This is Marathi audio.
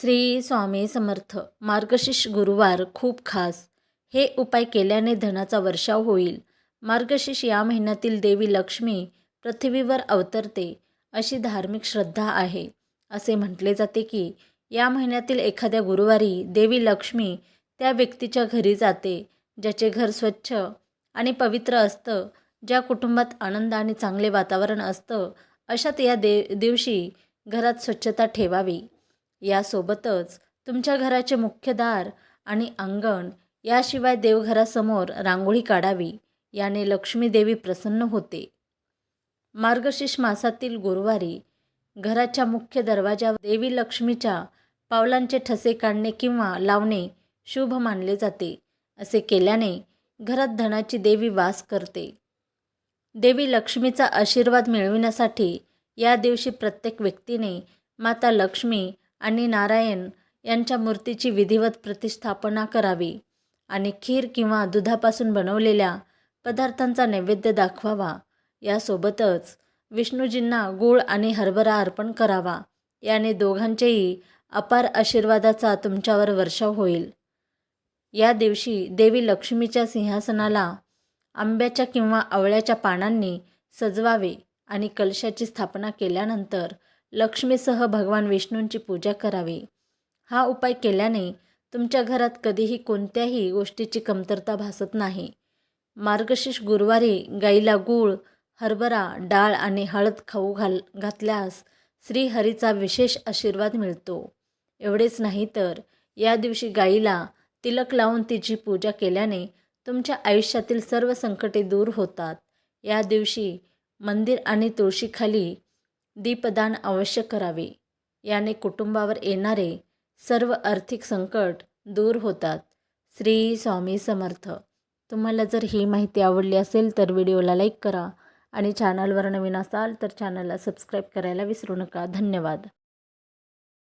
श्री स्वामी समर्थ. मार्गशीर्ष गुरुवार खूप खास. हे उपाय केल्याने धनाचा वर्षाव होईल. मार्गशीर्ष या महिन्यातील देवी लक्ष्मी पृथ्वीवर अवतरते अशी धार्मिक श्रद्धा आहे. असे म्हटले जाते की या महिन्यातील एखाद्या गुरुवारी देवी लक्ष्मी त्या व्यक्तीच्या घरी जाते ज्याचे घर स्वच्छ आणि पवित्र असतं ज्या कुटुंबात आनंद आणि चांगले वातावरण असतं अशात या दे दिवशी घरात स्वच्छता ठेवावी. यासोबतच तुमच्या घराचे मुख्य दार आणि अंगण याशिवाय देवघरासमोर रांगोळी काढावी याने लक्ष्मी देवी प्रसन्न होते. मार्गशीर्ष मासातील गुरुवारी घराच्या मुख्य दरवाजावर देवी लक्ष्मीच्या पावलांचे ठसे काढणे किंवा लावणे शुभ मानले जाते असे केल्याने घरात धनाची देवी वास करते. देवी लक्ष्मीचा आशीर्वाद मिळविण्यासाठी या दिवशी प्रत्येक व्यक्तीने माता लक्ष्मी आणि नारायण यांच्या मूर्तीची विधिवत प्रतिष्ठापना करावी आणि खीर किंवा दुधापासून बनवलेल्या पदार्थांचा नैवेद्य दाखवावा. यासोबतच विष्णूजींना गूळ आणि हरभरा अर्पण करावा. याने दोघांचेही अपार आशीर्वादाचा तुमच्यावर वर्षाव होईल. या दिवशी देवी लक्ष्मीच्या सिंहासनाला आंब्याच्या किंवा आवळ्याच्या पानांनी सजवावे आणि कलशाची स्थापना केल्यानंतर लक्ष्मीसह भगवान विष्णूंची पूजा करावी. हा उपाय केल्याने तुमच्या घरात कधीही कोणत्याही गोष्टीची कमतरता भासत नाही. मार्गशीर्ष गुरुवारी गाईला गूळ हरभरा डाळ आणि हळद खाऊ घाल घातल्यास श्रीहरीचा विशेष आशीर्वाद मिळतो. एवढेच नाही तर या दिवशी गाईला तिलक लावून तिची पूजा केल्याने तुमच्या आयुष्यातील सर्व संकटे दूर होतात. या दिवशी मंदिर आणि तुळशीखाली दीपदान अवश्य करावे. याने कुटुंबावर येणारे सर्व आर्थिक संकट दूर होतात. श्री स्वामी समर्थ. तुम्हाला जर ही माहिती आवडली असेल तर व्हिडिओला लाईक करा आणि चॅनलवर नवीन असाल तर चॅनलला सबस्क्राईब करायला विसरू नका. धन्यवाद.